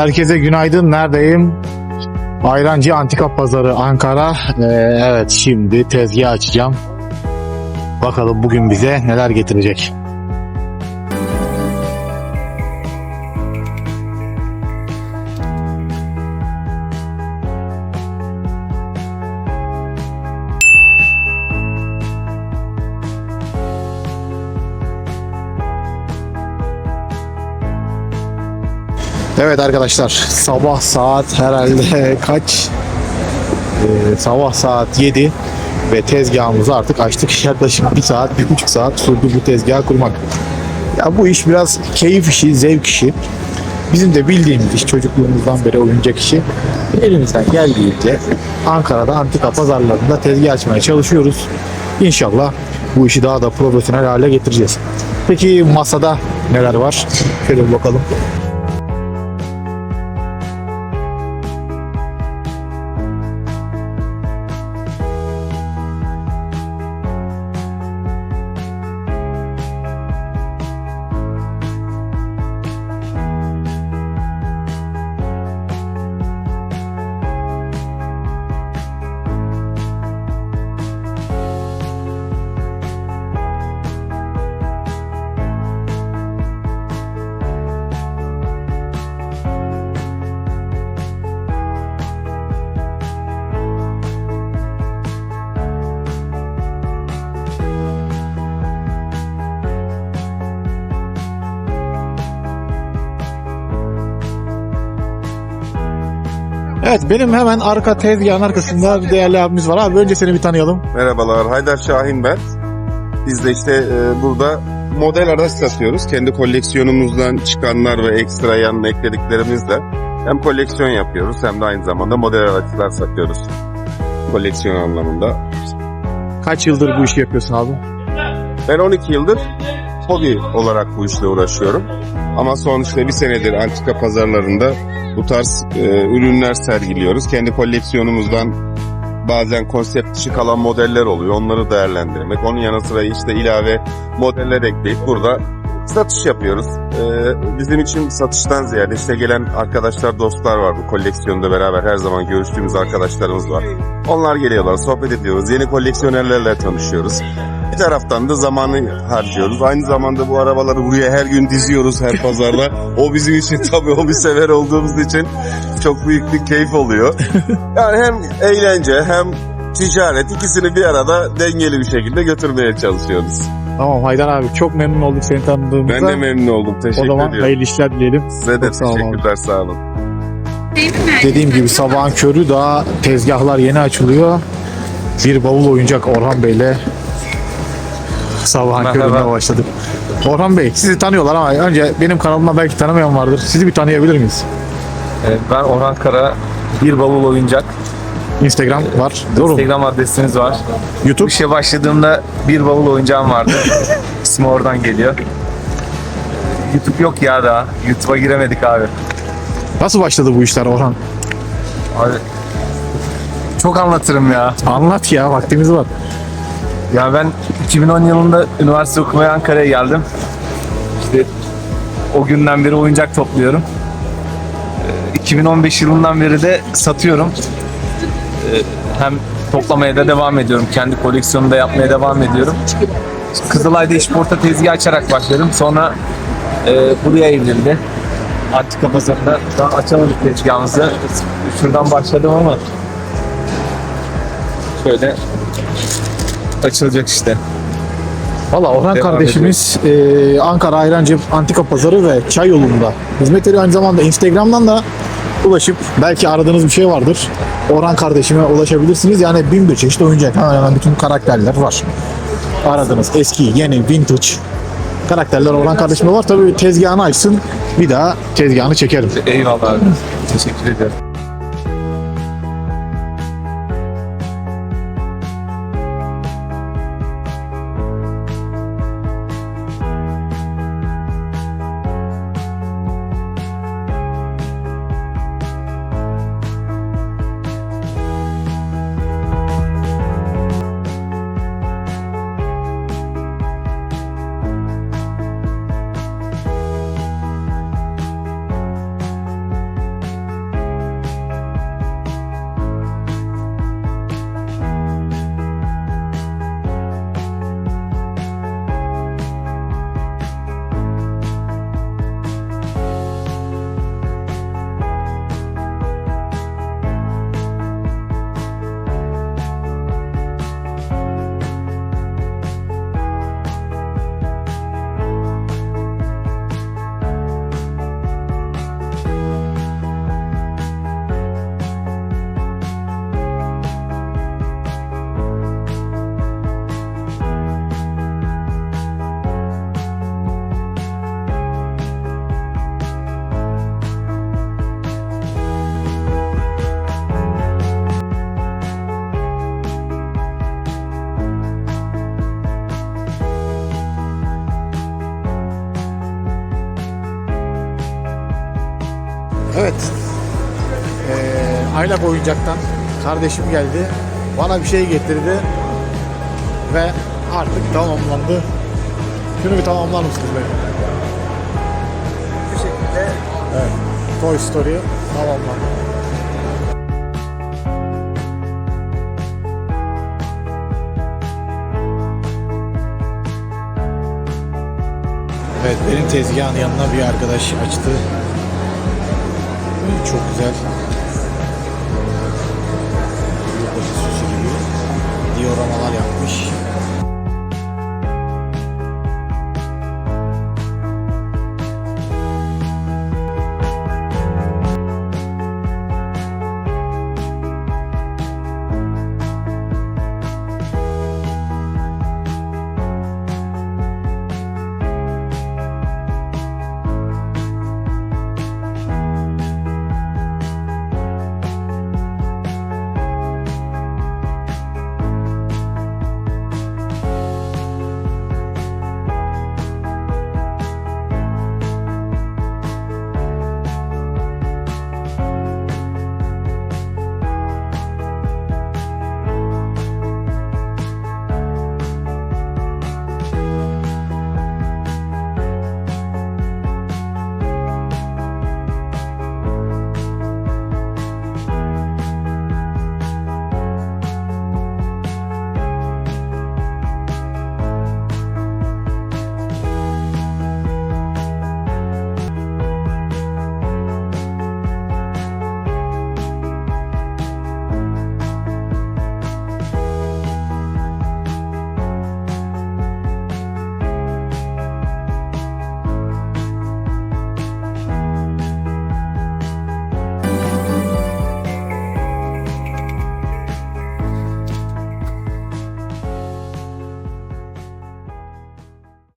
Herkese günaydın. Neredeyim? Ayrancı Antika Pazarı Ankara. Ee, evet şimdi tezgah açacağım. Bakalım bugün bize neler getirecek. Evet arkadaşlar sabah saat herhalde kaç? Ee, sabah saat 7 ve tezgahımızı artık açtık. Yaklaşık bir saat, bir buçuk saat sürdü bu tezgahı kurmak. Ya bu iş biraz keyif işi, zevk işi. Bizim de bildiğimiz iş çocukluğumuzdan beri oyuncak işi. Elimizden geldiğince Ankara'da antika pazarlarında tezgah açmaya çalışıyoruz. İnşallah bu işi daha da profesyonel hale getireceğiz. Peki masada neler var? Şöyle bir bakalım. Evet benim hemen arka tezgahın arkasında bir değerli abimiz var. Abi önce seni bir tanıyalım. Merhabalar, Haydar Şahin ben. Biz de işte e, burada model araç satıyoruz. Kendi koleksiyonumuzdan çıkanlar ve ekstra yanına eklediklerimizle hem koleksiyon yapıyoruz hem de aynı zamanda model araçlar satıyoruz. Koleksiyon anlamında. Kaç yıldır bu işi yapıyorsun abi? Ben 12 yıldır hobi olarak bu işle uğraşıyorum. Ama son işte bir senedir antika pazarlarında bu tarz e, ürünler sergiliyoruz. Kendi koleksiyonumuzdan bazen konsept dışı kalan modeller oluyor. Onları değerlendirmek. Onun yanı sıra işte ilave modeller ekleyip burada satış yapıyoruz. E, bizim için satıştan ziyade işte gelen arkadaşlar, dostlar var bu koleksiyonda beraber her zaman görüştüğümüz arkadaşlarımız var. Onlar geliyorlar, sohbet ediyoruz. Yeni koleksiyonerlerle tanışıyoruz. Bir taraftan da zamanı harcıyoruz. Aynı zamanda bu arabaları buraya her gün diziyoruz her pazarda. o bizim için tabii hobi sever olduğumuz için çok büyük bir keyif oluyor. Yani hem eğlence hem ticaret ikisini bir arada dengeli bir şekilde götürmeye çalışıyoruz. Tamam Haydar abi çok memnun olduk seni tanıdığımıza. Ben de memnun oldum. O Teşekkür zaman ediyorum. hayırlı işler dileyelim. Size de Çok sağ olun abi. teşekkürler. Sağ olun. Dediğim gibi sabahın körü daha tezgahlar yeni açılıyor. Bir bavul oyuncak Orhan Bey'le sabahın körüne başladık. Orhan Bey sizi tanıyorlar ama önce benim kanalımda belki tanımayan vardır. Sizi bir tanıyabilir miyiz? Ee, Ben Orhan Kara, bir bavul oyuncak. Instagram var. Doğru? Instagram adresiniz var. YouTube. işe başladığımda bir bavul oyuncağım vardı. İsmi oradan geliyor. Ee, YouTube yok ya daha. YouTube'a giremedik abi. Nasıl başladı bu işler Orhan? Abi çok anlatırım ya. Anlat ya vaktimiz var. Ya ben 2010 yılında üniversite okumaya Ankara'ya geldim. İşte o günden beri oyuncak topluyorum. Ee, 2015 yılından beri de satıyorum. Ee, Hem toplamaya da devam ediyorum. Kendi koleksiyonumu da yapmaya devam ediyorum. Kızılay'da işporta tezgah açarak başladım. Sonra e, buraya evrildi. Antika pazarında daha açamadık tezgahımızı. Şuradan başladım ama şöyle açılacak işte. Valla Orhan Devam kardeşimiz e, Ankara Ayrancı Antika Pazarı ve Çay yolunda hizmet veriyor. Aynı zamanda Instagram'dan da ulaşıp belki aradığınız bir şey vardır. Orhan kardeşime ulaşabilirsiniz. Yani bin bir çeşit oyuncak. Hemen hemen bütün karakterler var. Aradığınız eski, yeni, vintage karakterler Orhan kardeşime var. Tabii tezgahını açsın. Bir daha tezgahını çekerim. Eyvallah abi. Teşekkür ederim. Ee, Aylak Oyuncak'tan kardeşim geldi. Bana bir şey getirdi. Ve artık tamamlandı. Şunu bir tamamlar mısınız benim? Bu şekilde Evet. Toy Story tamamlandı. Evet benim tezgahın yanına bir arkadaş açtı. Çok güzel. Yılbaşı süsü gibi dioramalar yaptı.